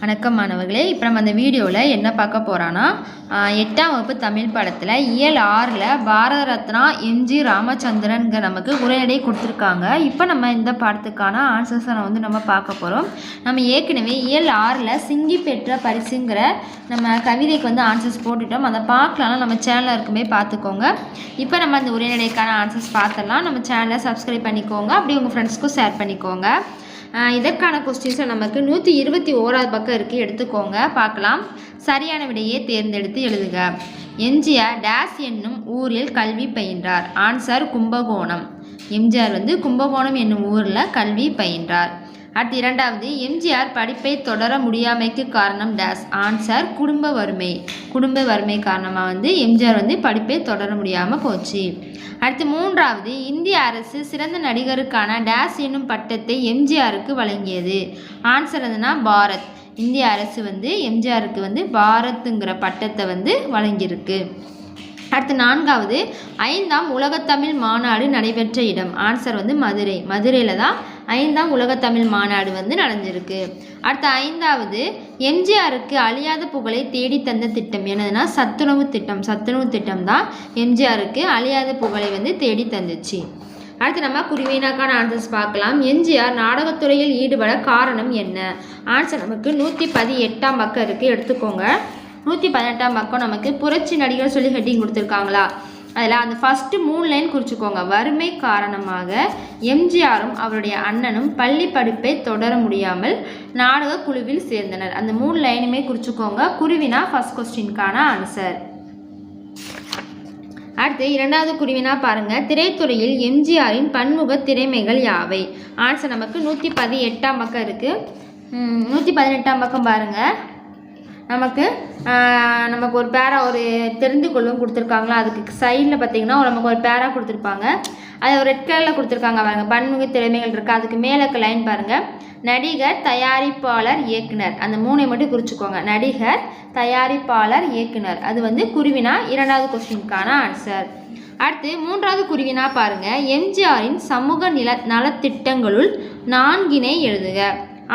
வணக்கம் மாணவர்களே. இப்போ நம்ம அந்த வீடியோவில் என்ன பார்க்க போகிறோன்னா எட்டாம் வகுப்பு தமிழ் படத்தில் இயல் ஆறில் பாரத ரத்னா எம்ஜி ராமச்சந்திரன்கிற நமக்கு உரைநடை கொடுத்துருக்காங்க. இப்போ நம்ம இந்த பாடத்துக்கான ஆன்சர்ஸை வந்து நம்ம பார்க்க போகிறோம் நம்ம ஏற்கனவே இயல் ஆறில் சிங்கி பெற்ற பரிசுங்கிற நம்ம கவிதைக்கு வந்து ஆன்சர்ஸ் போட்டுட்டோம். அதை பார்க்கலாம் நம்ம சேனலில் இருக்குமே பார்த்துக்கோங்க. இப்போ நம்ம அந்த உரைநடைக்கான ஆன்சர்ஸ் பார்த்துடலாம். நம்ம சேனலை சப்ஸ்கிரைப் பண்ணிக்கோங்க. அப்படியே உங்கள் ஃப்ரெண்ட்ஸ்க்கும் ஷேர் பண்ணிக்கோங்க. இதற்கான கொஸ்டின்ஸில் நமக்கு நூற்றி இருபத்தி ஓராவது பக்கம் இருக்குது எடுத்துக்கோங்க. பார்க்கலாம். சரியான விடையை தேர்ந்தெடுத்து எழுதுக. எம்ஜிஆர் டேஸ் என்னும் ஊரில் கல்வி பயின்றார். ஆன்சர் கும்பகோணம். எம்ஜிஆர் வந்து கும்பகோணம் என்னும் ஊரில் கல்வி பயின்றார். அடுத்து இரண்டாவது எம்ஜிஆர் படிப்பை தொடர முடியாமைக்கு காரணம் டேஸ். ஆன்சர் குடும்ப வறுமை. குடும்ப வறுமை காரணமாக வந்து எம்ஜிஆர் வந்து படிப்பை தொடர முடியாமல் போச்சு. அடுத்து மூன்றாவது இந்திய அரசு சிறந்த நடிகருக்கான டேஸ் என்னும் பட்டத்தை எம்ஜிஆருக்கு வழங்கியது. ஆன்சர் எதுனா பாரத். இந்திய அரசு வந்து எம்ஜிஆருக்கு வந்து பாரத்துங்கிற பட்டத்தை வந்து வழங்கியிருக்கு. அடுத்து நான்காவது ஐந்தாம் உலகத்தமிழ் மாநாடு நடைபெற்ற இடம். ஆன்சர் வந்து மதுரை. மதுரையில் தான் ஐந்தாம் உலகத்தமிழ் மாநாடு வந்து நடந்திருக்கு. அடுத்த ஐந்தாவது எம்ஜிஆருக்கு அழியாத புகழை தேடி தந்த திட்டம் என்னதுன்னா சத்துணவு திட்டம். சத்துணவு திட்டம் தான் எம்ஜிஆருக்கு அழியாத புகழை வந்து தேடி தந்துச்சு. அடுத்து நம்ம குருவினாக்கான ஆன்சர்ஸ் பார்க்கலாம். எம்ஜிஆர் நாடகத்துறையில் ஈடுபட காரணம் என்ன? ஆன்சர் நமக்கு நூற்றி பதி எட்டாம் பக்கம் இருக்குது எடுத்துக்கோங்க. நூற்றி பதினெட்டாம் பக்கம் நமக்கு புரட்சி நடிகர் சொல்லி ஹெட்டிங் கொடுத்துருக்காங்களா? அதில் அந்த ஃபஸ்ட்டு மூணு லைன் குறிச்சிக்கோங்க. வறுமை காரணமாக எம்ஜிஆரும் அவருடைய அண்ணனும் பள்ளி படிப்பை தொடர முடியாமல் நாடக குழுவில் சேர்ந்தனர். அந்த மூணு லைனுமே குறிச்சிக்கோங்க. குருவினா ஃபஸ்ட் கொஸ்டின்கான ஆன்சர் அடுத்து இரண்டாவது குருவினா பாருங்கள் திரைத்துறையில் எம்ஜிஆரின் பன்முக திறமைகள் யாவை? ஆன்சர் நமக்கு நூற்றி பதி எட்டாம் பக்கம் இருக்குது நூற்றி பதினெட்டாம் பக்கம் பாருங்கள் நமக்கு நமக்கு ஒரு பேரா ஒரு தெரிந்து கொள்ளும் கொடுத்துருக்காங்களா? அதுக்கு சைடில் பார்த்தீங்கன்னா நமக்கு ஒரு பேரா கொடுத்துருப்பாங்க. அது ஒரு ரெட் கலரில் கொடுத்துருக்காங்க பாருங்க. பன்முக திறமைகள் இருக்குது அதுக்கு மேலே இருக்க லைன் பாருங்கள் நடிகர் தயாரிப்பாளர் இயக்குனர். அந்த மூணை மட்டும் குறிச்சிக்கோங்க. நடிகர் தயாரிப்பாளர் இயக்குனர். அது வந்து குருவினா இரண்டாவது கொஸ்டினுக்கான ஆன்சர் அடுத்து மூன்றாவது குருவினா பாருங்கள் எம்ஜிஆரின் சமூக நில நலத்திட்டங்களுள் நான்கினை எழுதுக.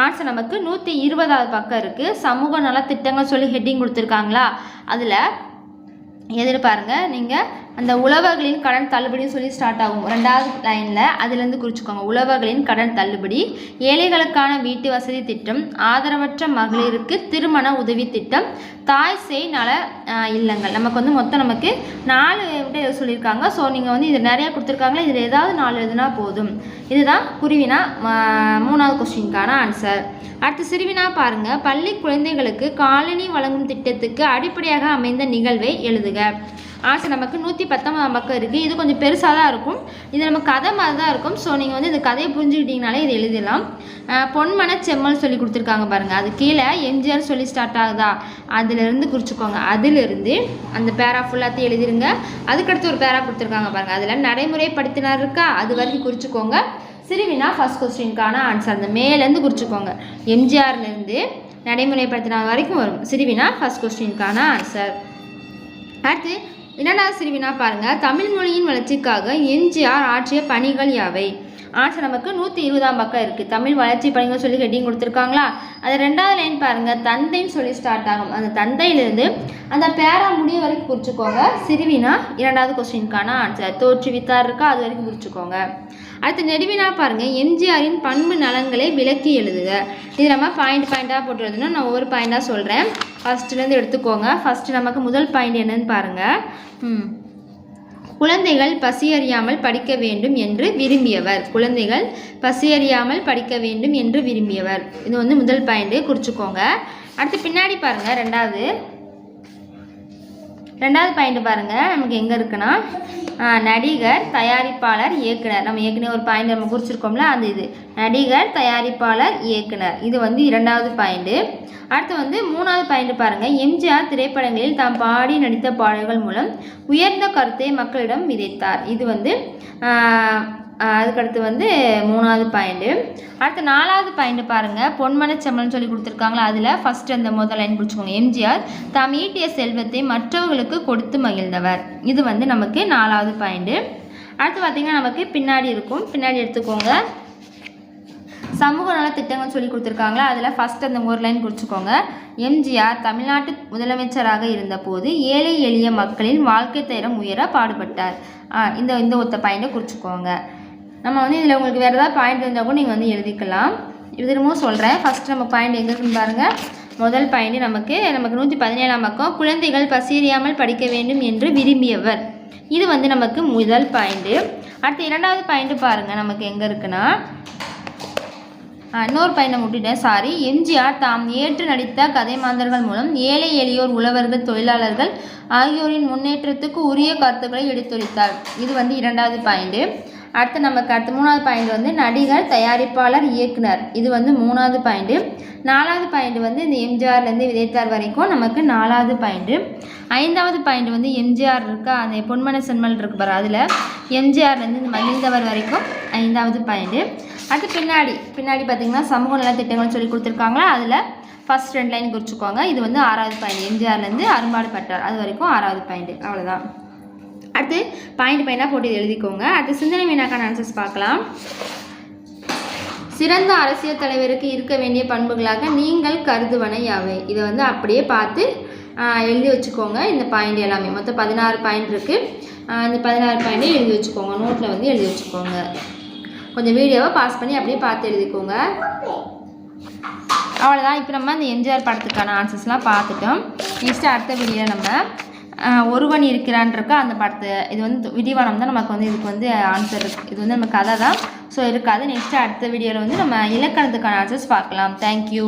ஆன்சர் நமக்கு நூற்றி இருபதாவது பக்கம் இருக்குது சமூக நலத்திட்டங்கள் சொல்லி ஹெட்டிங் கொடுத்துருக்காங்களா? அதில் எதிர்பாருங்க. நீங்கள் அந்த உழவர்களின் கடன் தள்ளுபடின்னு சொல்லி ஸ்டார்ட் ஆகும். ரெண்டாவது லைனில் அதுலேருந்து குறிச்சிக்கோங்க. உழவர்களின் கடன் தள்ளுபடி ஏழைகளுக்கான வீட்டு வசதி திட்டம் ஆதரவற்ற மகளிருக்கு திருமண உதவி திட்டம் தாய் சேய் நல இல்லங்கள். நமக்கு வந்து மொத்தம் நமக்கு நாலு விட சொல்லியிருக்காங்க. ஸோ நீங்கள் வந்து இது நிறையா கொடுத்துருக்காங்களா இதில் ஏதாவது நாலு எழுதுனா போதும். இதுதான் குருவினா மூணாவது கொஸ்டினுக்கான ஆன்சர் அடுத்து சிறுவினா பாருங்கள் பள்ளி குழந்தைகளுக்கு காலனி வழங்கும் திட்டத்துக்கு அடிப்படையாக அமைந்த நிகழ்வை எழுதுக. ஆன்சர் நமக்கு நூற்றி பத்தொன்பதாம் பக்கம் இருக்குது இது கொஞ்சம் பெருசாக தான் இருக்கும். இது நம்ம கதை மாதிரி தான் இருக்கும். ஸோ நீங்கள் வந்து இந்த கதையை புரிஞ்சுக்கிட்டீங்கனாலே இது எழுதிடலாம். பொன்மன செம்மல் சொல்லி கொடுத்துருக்காங்க பாருங்கள் அது கீழே எம்ஜிஆர் சொல்லி ஸ்டார்ட் ஆகுதா? அதிலிருந்து குறிச்சிக்கோங்க. அதிலிருந்து அந்த பேரா ஃபுல்லாத்தையும் எழுதிருங்க. அதுக்கடுத்து ஒரு பேரா கொடுத்துருக்காங்க பாருங்கள் அதில் நடைமுறைப்படுத்தினார் இருக்கா? அது வரைக்கும் குறிச்சிக்கோங்க. சிறுவினா ஃபஸ்ட் கொஸ்டினுக்கான ஆன்சர் அந்த மேலேருந்து குறிச்சிக்கோங்க. எம்ஜிஆர்லேருந்து நடைமுறைப்படுத்தின வரைக்கும் வரும். சிறுவினா ஃபர்ஸ்ட் கொஸ்டினுக்கான ஆன்சர் அடுத்து இரண்டாவது சிறுவினா பாருங்கள் தமிழ் மொழியின் வளர்ச்சிக்காக எம்ஜிஆர் ஆற்றிய பணிகள் யாவை? ஆன்சர் நமக்கு நூற்றி இருபதாம் பக்கம் இருக்குது தமிழ் வளர்ச்சி பணிகள் சொல்லி ஹெட்டிங் கொடுத்துருக்காங்களா? அது ரெண்டாவது லைன் பாருங்கள் தந்தைன்னு சொல்லி ஸ்டார்ட் ஆகும். அந்த தந்தையிலேருந்து அந்த பேரா முடிய வரைக்கும் குறிச்சிக்கோங்க சிறுவினா இரண்டாவது கொஸ்டினுக்கான ஆன்சர் தோற்றுவித்தார் இருக்கா? அது வரைக்கும் குறிச்சிக்கோங்க அடுத்து நெடுவினா பாருங்கள் எம்ஜிஆரின் பண்பு நலன்களை விளக்கி எழுதுக. இது நம்ம பாயிண்ட் பாயிண்ட்டாக போட்டு எழுதணும் நான் ஒவ்வொரு பாயிண்டாக சொல்கிறேன் ஃபஸ்ட்டுலேருந்து எடுத்துக்கோங்க. ஃபஸ்ட்டு நமக்கு முதல் பாயிண்ட் என்னன்னு பாருங்கள் குழந்தைகள் பசியறியாமல் படிக்க வேண்டும் என்று விரும்பியவர். குழந்தைகள் பசியறியாமல் படிக்க வேண்டும் என்று விரும்பியவர். இது வந்து முதல் பாயிண்ட்டு குறிச்சிக்கோங்க. அடுத்து பின்னாடி பாருங்கள் ரெண்டாவது. ரெண்டாவது பாயிண்ட் பாருங்கள் நமக்கு எங்கே இருக்குன்னா நடிகர் தயாரிப்பாளர் இயக்குனர். நம்ம ஏற்கனவே ஒரு பாயிண்ட் நம்ம குறிச்சிருக்கோம்ல அந்த இது. நடிகர் தயாரிப்பாளர் இயக்குனர். இது வந்து இரண்டாவது பாயிண்ட்டு அடுத்து வந்து மூணாவது பாயிண்ட் பாருங்கள் எம்ஜிஆர் திரைப்படங்களில் தாம் பாடி நடித்த பாடல்கள் மூலம் உயர்ந்த கருத்தை மக்களிடம் விதைத்தார். இது வந்து அதுக்கடுத்து வந்து மூணாவது பாயிண்ட்டு அடுத்து நாலாவது பாயிண்ட்டு பாருங்கள் பொன்மனச்செம்மல்னு சொல்லி கொடுத்துருக்காங்களா? அதில் ஃபஸ்ட்டு அந்த முதல் லைன் பிடிச்சிக்கோங்க. எம்ஜிஆர் தாம் ஈட்டிய செல்வத்தை மற்றவர்களுக்கு கொடுத்து மகிழ்ந்தவர். இது வந்து நமக்கு நாலாவது பாயிண்ட்டு அடுத்து பார்த்திங்கன்னா நமக்கு பின்னாடி இருக்கும். பின்னாடி எடுத்துக்கோங்க. சமூக நல திட்டங்கள் சொல்லி கொடுத்துருக்காங்களா? அதில் ஃபஸ்ட் அந்த ஒரு லைன் குறிச்சிக்கோங்க எம்ஜிஆர் தமிழ்நாட்டு முதலமைச்சராக இருந்தபோது ஏழை எளிய மக்களின் வாழ்க்கை தரம் உயர பாடுபட்டார். இந்த இந்த ஒத்த பாயிண்ட்டை குறிச்சிக்கோங்க நம்ம வந்து இதில் உங்களுக்கு வேறு ஏதாவது பாயிண்ட் இருந்தால் கூட நீங்கள் வந்து எழுதிக்கலாம். இது திரும்பவும் சொல்கிறேன் ஃபஸ்ட் நம்ம பாயிண்ட் எங்கே இருக்குன்னு பாருங்கள் முதல் பாயிண்ட் நமக்கு நமக்கு நூற்றி பதினேழாம் பக்கம் குழந்தைகள் பசியறியாமல் படிக்க வேண்டும் என்று விரும்பியவர். இது வந்து நமக்கு முதல் பாயிண்ட்டு அடுத்து இரண்டாவது பாயிண்ட்டு பாருங்கள் நமக்கு எங்கே இருக்குன்னா இன்னொரு பையனை முட்டிட்டேன் சாரி எம்ஜிஆர் தாம் ஏற்று நடித்த கதை மாந்தர்கள் மூலம் ஏழை எளியோர் உழவர்கள் தொழிலாளர்கள் ஆகியோரின் முன்னேற்றத்துக்கு உரிய கருத்துக்களை எடுத்துரைத்தார். இது வந்து இரண்டாவது பாயிண்ட்டு அடுத்து நமக்கு அடுத்து மூணாவது பாயிண்ட் வந்து நடிகர் தயாரிப்பாளர் இயக்குனர். இது வந்து மூணாவது பாயிண்ட்டு நாலாவது பாயிண்ட் வந்து இந்த எம்ஜிஆர்லேருந்து விதைத்தார் வரைக்கும் நமக்கு நாலாவது பாயிண்ட்டு ஐந்தாவது பாயிண்ட் வந்து எம்ஜிஆர் இருக்கா? அந்த பொன்மன சென்மல் இருக்கு பாரு அதில். எம்ஜிஆர்லேருந்து இந்த மகிழ்ந்தவர் வரைக்கும் ஐந்தாவது பாயிண்ட்டு அடுத்து பின்னாடி பின்னாடி பார்த்தீங்கன்னா சமூக நல திட்டங்கள் சொல்லி கொடுத்துருக்காங்களா? அதில் ஃபஸ்ட் ரெண்டு லைன் குறிச்சிக்கோங்க. இது வந்து ஆறாவது பாயிண்ட் எம்ஜிஆர்லேருந்து அரும்பாடு பட்டார் அது வரைக்கும் ஆறாவது பாயிண்ட்டு அவ்வளோதான் அடுத்து பாயிண்ட் பாயிண்டாக போட்டு எழுதிக்கோங்க. அடுத்து சிந்தனை வீணாக்கான ஆன்சர்ஸ் பார்க்கலாம். சிறந்த அரசியல் தலைவருக்கு இருக்க வேண்டிய பண்புகளாக நீங்கள் கருதுவன யாவை? இதை வந்து அப்படியே பார்த்து எழுதி வச்சுக்கோங்க. இந்த பாயிண்ட் எல்லாமே. மொத்தம் பதினாறு பாயிண்ட் இருக்குது இந்த பதினாறு பாயிண்டே எழுதி வச்சுக்கோங்க. நோட்டில் வந்து எழுதி வச்சுக்கோங்க. கொஞ்சம் வீடியோவை பாஸ் பண்ணி அப்படியே பார்த்து எழுதிக்கோங்க. அவ்வளோதான் இப்போ நம்ம இந்த எம்ஜிஆர் படத்துக்கான ஆன்சர்ஸ்லாம் பார்த்துட்டோம். நெக்ஸ்ட்டு அடுத்த வீடியோ நம்ம ஒருவன் இருக்கிறான் இருக்கா அந்த படத்தை. இது வந்து விடிவானம் தான் நமக்கு வந்து இதுக்கு வந்து ஆன்சர் இருக்குது இது வந்து நம்ம கதை தான். ஸோ இருக்காது. நெக்ஸ்ட்டு அடுத்த வீடியோவில் வந்து நம்ம இலக்கணத்துக்கான ஆன்சர்ஸ் பார்க்கலாம். தேங்க்யூ